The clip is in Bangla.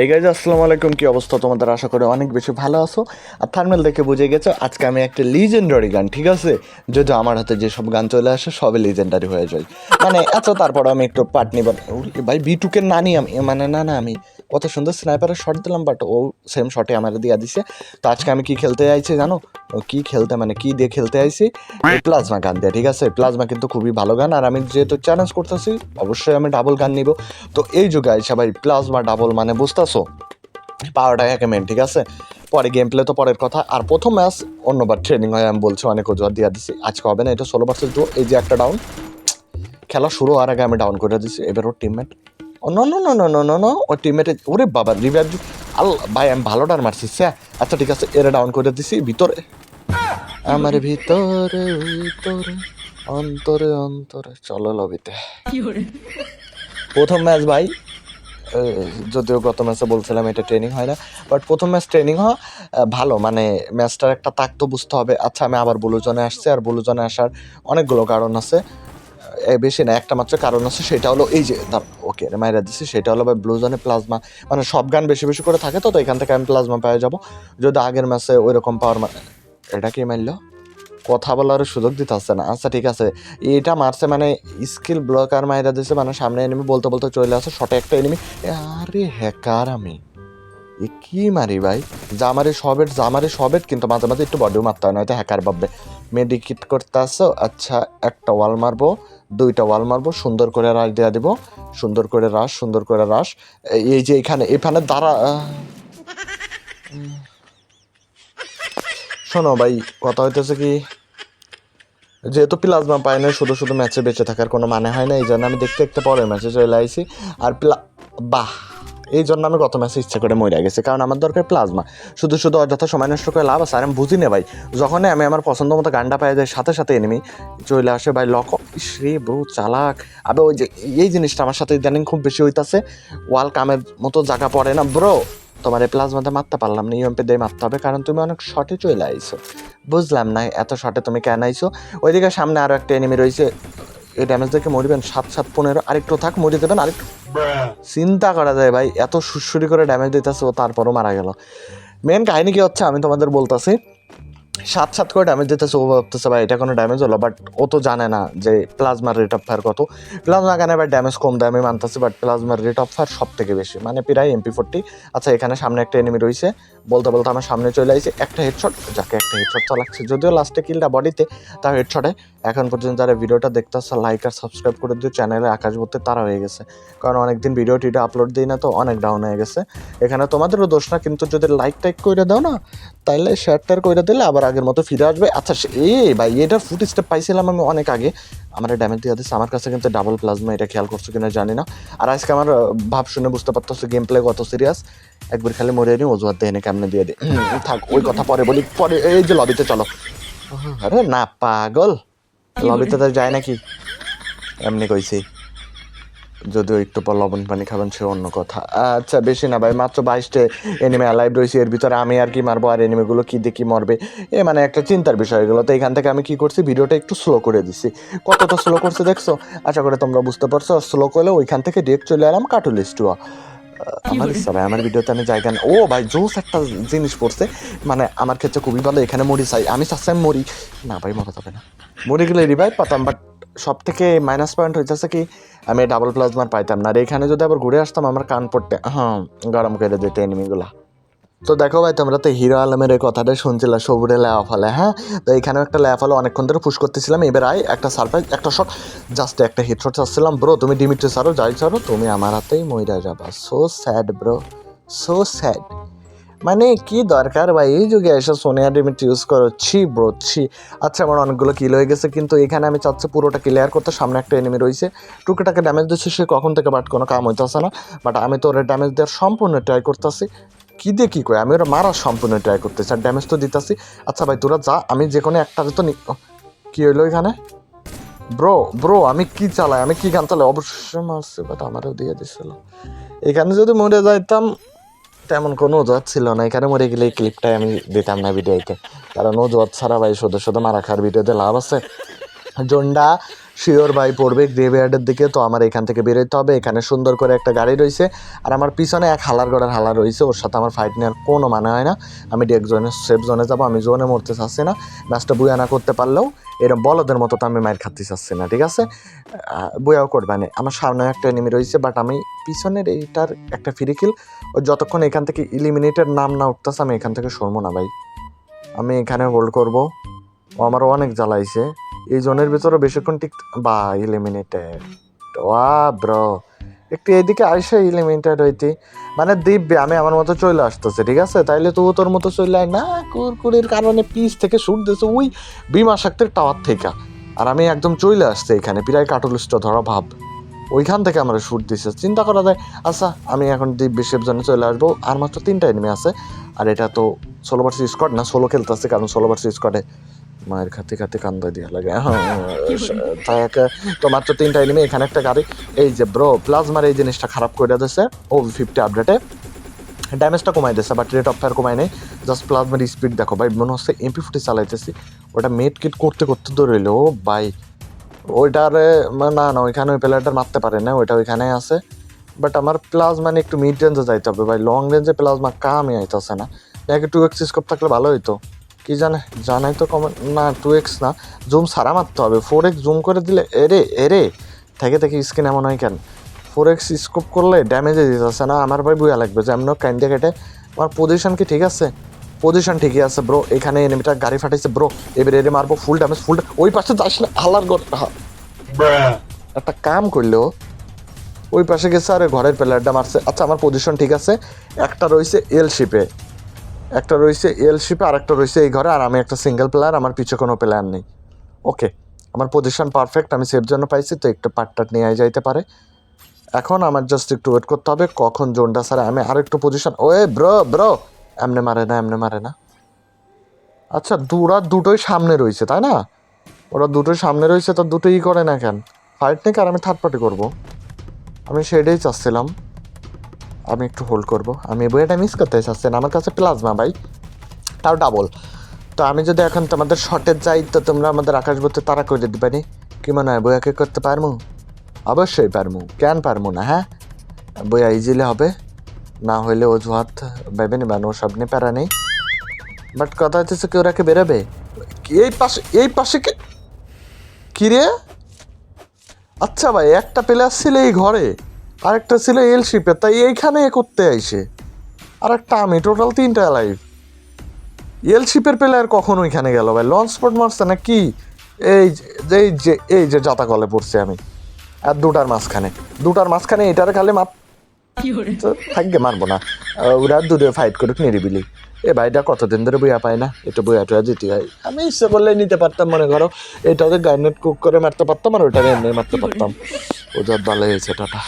এই গাইজ আসসালামু আলাইকুম। কি অবস্থা তোমাদের? আশা করি অনেক বেশি ভালো আছো। আর থার্মেল দেখে বুঝে গেছো, আজকে আমি একটা লিজেন্ডারি গান, ঠিক আছে? যদি আমার হাতে যেসব গান চলে আসে, সবই লিজেন্ডারি হয়ে যায়। মানে আচ্ছা তারপর আমি একটু পাট নিব। ভাই বিটুকের নানি আমি মানে না না আমি। কত সুন্দর স্নাইপারের শট দিলাম বাট ও সেম শটে আমার দিয়ে দিছে। তো আজকে আমি কি খেলতে চাইছি জানো? ও কি খেলতে মানে কি দিয়ে খেলতে আইছি? প্লাজমা গান দিয়ে, ঠিক আছে? প্লাজমা কিন্তু খুবই ভালো গান আর আমি যেহেতু চ্যালেঞ্জ করতেছি, অবশ্যই আমি ডাবল গান নিব। তো এই যুগে আইসা ভাই প্লাজমা ডাবল মানে বুঝতেছো? পাওয়ারটা একে মেন ঠিক আছে? পরে গেম প্লে তো পরের কথা। আর প্রথম ম্যাচ অন্যবার ট্রেনিং হয়, আমি বলছি, অনেক অজুহাত দিয়ে দিছি। আজকে হবে না, এটা ষোলো পার্সেন্ট এই যে একটা ডাউন খেলা শুরু হওয়ার আগে আমি ডাউন করে দিছি, এবার ওর teammate no no no no no no no ওর টিমমেটে ওরে বাবা রিভাইভ আল ভাই আমি ভালো ডান মারছি স্যা আচ্ছা ঠিক আছে এরা ডাউন করে দিছি ভিতরে আমার ভিতরে ভিতরে অন্তরে অন্তরে চলো লবিতে প্রথম ম্যাচ ভাই যদিও গত ম্যাচে বলছিলাম এটা ট্রেনিং হয় না বাট প্রথম ম্যাচ ট্রেনিং হওয়া ভালো মানে ম্যাচটার একটা তাক তো বুঝতে হবে আচ্ছা আমি আবার বুলুজনে আসছি আর বুলুজনে আসার অনেকগুলো কারণ আছে বেশি না, একটা মাত্র কারণ আছে, সেটা হলো এই যে ওকে মাইরা দিচ্ছি সেটা হলো ভাই ব্লুজনে প্লাজমা মানে সব গান বেশি বেশি করে থাকে তো তো এখান থেকে আমি প্লাজমা পেয়ে যাব। যদি আগের ম্যাচে ওই রকম পাওয়ার এটা কি মারলো কথা বলার সুযোগ দিতে আসছে না। আচ্ছা ঠিক আছে, এটা মারছে মানে স্কিল ব্লকার মাইরা দিছে মানে সামনে এনিমি বলতে বলতে চলে আসে শটে একটা এনিমি আরে হ্যাকার আমি। এ, কি মারি ভাই? জামারে সবেট জামারে সবেট কিন্তু মাঝে মাঝে একটু বডিও মারতে হয়, নয়তো হ্যাকার ভাববে। মেডিকিট করতে আসছো আচ্ছা একটা ওয়াল মারবো দুইটা ওয়াল মারবো সুন্দর করে রাশ দেওয়া দিব সুন্দর করে রাশ সুন্দর করে রাশ এই- যে এখানে এখানে দাঁড়া শোনো ভাই কথা হইতেছে কি যেহেতু প্লাজমা পাই না শুধু শুধু ম্যাচে বেঁচে থাকার কোনো মানে হয় না এই জন্য আমি দেখতে দেখতে পরের ম্যাচে চলে আইছি আর প্লা বাহ এই জন্য আমি গত ম্যাচে ইচ্ছা করে মরে গেছি, কারণ আমার দরকার প্লাজমা। শুধু শুধু অযথা সময় নষ্ট করে লাভ আছে, আর আমি বুঝি না ভাই, যখনই আমি আমার পছন্দ মতো গানটা পাই যাই সাথে সাথে এনিমি চলে আসে ভাই, লক শ্রী ব্রু চালাক। আবে ওই যে, এই জিনিসটা আমার সাথে ইদানিং খুব বেশি হইতাছে, ওয়াল কামের মতো জায়গা পড়ে না। ব্রো, তোমার এই প্লাজমাতে মারতে পারলাম না ইউএমপি দিয়ে মারতে হবে, কারণ তুমি অনেক শর্টে চলে আইছো। বুঝলাম না এত শর্টে তুমি কেন আইছো? ওইদিকে সামনে আরও একটা এনিমি রয়েছে, এই ড্যামেজ দেখে মরিবেন, সাত সাত পনেরো, আরেকটু থাক মরে দেবেন, আরেকটু চিন্তা করা যায় ভাই, এত সুড়সুড়ি করে ড্যামেজ দিতেছে ও, তারপরও মারা গেল। মেন কাহিনী কি হচ্ছে আমি তোমাদের বলতেছি। সাত সাত করে ড্যামেজ দিতেছে, ও ভাবতেছে, ভাই, এটা কোনো ড্যামেজ হলো? বাট ও তো জানে না যে প্লাজমার রেট অফ ফায়ার কত। প্লাজমা গানে এবার ড্যামেজ কম দেয় আমি মানতেছি বাট প্লাজমার রেট অফ ফায়ার সব থেকে বেশি। মানে প্রায় এমপি ফোরটি আচ্ছা এখানে সামনে একটা এনিমি রয়েছে। বলতে বলতে আমার সামনে চলে আসছে একটা হেডশট যাকে একটা হেডশট চালাচ্ছে, যদিও লাস্টে কিলটা বডিতে তার হেডশটে এখন পর্যন্ত যারা ভিডিওটা দেখতেছে লাইক আর সাবস্ক্রাইব করে দিও চ্যানেলে আকাশ ভর্তি তারা হয়ে গেছে। কারণ অনেকদিন ভিডিও টিডিও আপলোড দিই না, তো অনেক ডাউন হয়ে গেছে। এখানে তোমাদেরও দোষ না, কিন্তু যদি লাইক টাইক করে দাও না তাহলে শেয়ার টেয়ার করে দিলে আবার আগের মতো ফিরে আসবে। আচ্ছা এ ভাই এটার ফুট স্টেপ পাইছিলাম আমি অনেক আগে। আমার ড্যামেজ দিয়ে দিচ্ছে আমার কাছে কিন্তু ডাবল প্লাজমা এটা খেয়াল করছ কিনা জানি না। আর আজকে আমার ভাব শুনে বুঝতে পারতেছো গেম প্লে কত সিরিয়াস একবার খালি মরে নি অজুহাত দেয় কেমনে দিয়ে দিই থাক ওই কথা পরে বলি পরে এই যে লবিতে চলো। আরে না পাগল। লবিতে তো যায় নাকি? এমনি কইছি। যদিও একটু পর লবণ পানি খাবেন সে অন্য কথা। আচ্ছা বেশি না ভাই, মাত্র বাইশটে এনিমে অ্যালাইভ রয়েছে। এর ভিতরে আমি আর কি মারবো, আর এনিমেগুলো কি দেখি মরবে? এ মানে একটা চিন্তার বিষয় এগুলো। তো এখান থেকে আমি কি করছি, ভিডিওটা একটু স্লো করে দিছি। কতটা স্লো করছে দেখছ? আশা করে তোমরা বুঝতে পারছ। স্লো করলে ওইখান থেকে ডিরেক্ট চলে এলাম কাটুলিস্টুয়া আমার ইচ্ছা ভাই, আমার ভিডিওতে আমি জায়গা ও ভাই জোস একটা জিনিস পড়ছে। মানে আমার ক্ষেত্রে খুবই ভালো, এখানে মরি চাই। আমি চাচ্ছি মরি। না ভাই, মরা যাবে না। মরে গেলে রিভাইভ পাতাম বাট সব থেকে মাইনাস পয়েন্ট হইতেছে কি, আমি ডাবল প্লাজমার পাইতাম না। আর এখানে যদি আবার ঘুরে আসতাম, আমার কান পড়তে হ্যাঁ গরম করে দিতে এনিমিগুলা তো দেখো ভাই, তোমরা তো হিরো আলমের এই কথাটা শুনছিলে, সবুরে লেওয়া ফলে হ্যাঁ? তো এখানেও একটা লেওয়া ফলে অনেকক্ষণ ধরে পুশ করতেছিলাম। এবার আয়, একটা সারপ্রাইজ একটা শট জাস্ট একটা হিট শট চাচ্ছিলাম। ব্রো তুমি ডিমিট্রি সারো যাই সারো তুমি আমার হাতেই মইরা যাবা। So sad bro so sad মানে কি দরকার ভাই? এই যুগে এসে সোনিয়া ডিমিট ইউজ করো। ছি ব্রো ছি। আচ্ছা আমার অনেকগুলো কিল হয়ে গেছে কিন্তু এখানে আমি চাচ্ছি পুরোটা ক্লিয়ার করতে। সামনে একটা এনিমি রয়েছে। টুকেটাকে ড্যামেজ দিচ্ছে সে কখন থেকে বাট কোনো কাম হইতেছে না। বাট আমি তো ওর ড্যামেজ দেওয়ার সম্পূর্ণ ট্রাই করতেছি। কী দিয়ে কী করে আমি ওরা মারার সম্পূর্ণ ট্রাই করতেছি আর ড্যামেজ তো দিতেছি। আচ্ছা ভাই তোরা যা আমি যে কোনো একটা তো ও, হইল এখানে? ব্রো ব্রো আমি কি চালাই? আমি কি গান চালাই? অবশ্যই মারছি বাট আমারও দিয়ে দিছিল। এখানে যদি মরে যাইতাম তেমন কোনো অজুহাত ছিল না। এখানে মরে গেলে এই ক্লিপটাই আমি দিতাম না ভিডিওতে কারণ অজুহাত ছাড়া ভাই শুধু শুধু মারা খাওয়ার ভিডিওতে লাভ আছে। জন্ডা, শিওর ভাই পড়বে গ্রেভিয়ার্ডের দিকে, তো আমার এখান থেকে বেরোতে হবে। এখানে সুন্দর করে একটা গাড়ি রয়েছে। আর আমার পিছনে এক হালার গড়ার হালা রয়েছে, ওর সাথে আমার ফাইট নেওয়ার কোনো মানে হয় না। আমি ডেক জোনে সেফ জোনে যাব, আমি জোনে মরতে চাচ্ছি না। ম্যাচটা বুয়া না করতে পারলেও এরকম বলদের মতো তো আমি মায়ের খাতে চাচ্ছি না, ঠিক আছে? বুয়াও করবে না। আমার সামনে একটা এনিমি রয়েছে বাট আমি পিছনের এইটার একটা ফ্রি কিল ও যতক্ষণ এখান থেকে ইলিমিনেটের নাম না উঠতেছে, আমি এখান থেকে সরবো না ভাই। আমি এখানে হোল্ড করব। ও আমার অনেক জ্বালাইছে। এই জোনের ভিতরে বেশিক্ষণ ঠিক বা ইলিমিনেটেড ওয়া, ব্রো। একটু এদিকে আইসা ইলিমিনেটেড হইতে। মানে দিব্যে, আমি আমার মতো চলে আসতেছে, ঠিক আছে? তাইলে তো তোর মতো চলে আয়। না, কুরকুরির কারণে পিস থেকে শুট দিয়েছে ওই বিমা শক্তির টাওয়ার থেকে। আর আমি একদম চলে আসছে এখানে, প্রায় কাটুলিস্টা ধরা ভাব। ওইখান থেকে আমরা শুট দিছে। চিন্তা করা যায় আচ্ছা আমি এখন দিব্যে জন্য চলে আসব। আর মাত্র তিনটা এনিমি আছে। আর এটা তো ষোলো ভার্সি স্কোয়াড না ষোলো খেলতেছে, কারণ ষোলো ভার্সি স্কোয়াডে মায়ের খাতে খাতে কান্দা দিয়া লাগে। হ্যাঁ, তাই তো মাত্র তিনটা এনিমি এখানে একটা গাড়ি। এই যে ব্রো প্লাজমার এই জিনিসটা খারাপ করে দিয়েছে ও ফিফটি আপডেটে ড্যামেজটা কমাই দিয়েছে বাট রেট অফ ফায়ার কমাই নেই। জাস্ট প্লাজমার স্পিড দেখো ভাই মনে হচ্ছে এমপি ফুটি চালাইতেছি। ওটা মেট কিট করতে করতে ও ভাই। ওইটারে মানে না না ওইখানে ওই প্লেয়ারটা মারতে পারে না ওইটা ওইখানে আছে। বাট আমার প্লাজমা মানে একটু মিড রেঞ্জে যাইতে হবে ভাই লং রেঞ্জে প্লাজমা কামই আইতেছে না। নাকি টু এক্স স্কোপ থাকলে ভালো হইতো। কি জানে? জানাই তো কমেন্ট না টু এক্স না। জুম সারা মারতে হবে। ফোর এক্স জুম করে দিলে এরে এরে। থেকে থেকে স্ক্রিন এমন হয় কেন? ফোর এক্স স্কোপ করলে ড্যামেজে দিতে দিতেছে না? আমার ভাই বুয়া লাগবে যে এমন কাইন্ডে কেটে আমার পজিশন কি ঠিক আছে? পজিশন ঠিকই আছে ব্রো এখানে এনিমিটা গাড়ি ফাটাইছে ব্রো এবারে এরে মারবো ফুল ড্যামেজ ফুল ওই পাশে যাস না হালার গর একটা কাম করল। ওই পাশে গেছে আর ঘরের প্লেয়ারটা মারছে। আচ্ছা আমার পজিশন ঠিক আছে। একটা রয়েছে এল শিপে একটা রয়েছে এল শিপে আর একটা রয়েছে এই ঘরে, আর আমি একটা সিঙ্গেল প্লেয়ার আমার পিছে কোনো প্লেয়ার নেই। ওকে আমার পজিশন পারফেক্ট আমি সেফ জন্য পাইছি, তো একটু পাটটা নিয়ে যাইতে পারে। এখন আমার জাস্ট একটু ওয়েট করতে হবে, কখন জোনটা স্যার আমি আর একটু পজিশন ওয়ে ব্রো ব্রো এমনে মারে না, এমনে মারে না। আচ্ছা দুরা দুটোই সামনে রয়েছে, তাই না? ওরা দুটোই সামনে রয়েছে, তো দুটোই করে না কেন? ফাইট নেই আর আমি থার্ড পার্টি করব? আমি সেটাই চাচ্ছিলাম। আমি একটু হোল্ড করব। আমি এই বইটা মিস করতে চাচ্ছেন আমার কাছে প্লাজমা ভাই, তাও ডাবল তো আমি যদি এখন তোমাদের শর্টে যাই তো তোমরা আমাদের আকাশবর্তে তারা করে দিবে নি কি মনে হয়, বইয়াকে করতে পারমু? অবশ্যই পারমু, কেন পারমু না হ্যাঁ? বইয়া ইজিলি হবে, না হইলে অজুহাত, ভেবে নেবেন ও সব নিয়ে প্যারা নেই। বাট কথা হচ্ছে কেউ রাখে বেরোবে? এই পাশে এই পাশে কি? কি রে? আচ্ছা ভাই, একটা প্লেয়ার ছিল এই ঘরে। আরেকটা ছিল এল শিপে তাই এইখানে এ করতে আইসে। আর একটা আমি টোটাল তিনটা লাইভ এল শিপের প্লেয়ার কখন ওইখানে গেল ভাই? লঞ্চ স্পট মারছে না কি? এই যে এই যে এই যে জাতা কলে পড়ছি আমি। আর দুটার মাঝখানে। দুটার মাঝখানে এটার খালি মাপ থাকবে মারবো না। ওরা দূরে ফাইট করুক নিরিবিলি। এ ভাইটা কতদিন ধরে বইয়া পায় না? এটা বইয়া টুয়া দিতে হয়। আমি ইচ্ছে করলে নিতে পারতাম মনে করো। এটা ওদের গার্নেট কুক করে মারতে পারতাম আর ওটা এমনি মারতে পারতাম। ওদের ভালো হয়েছে টাটা।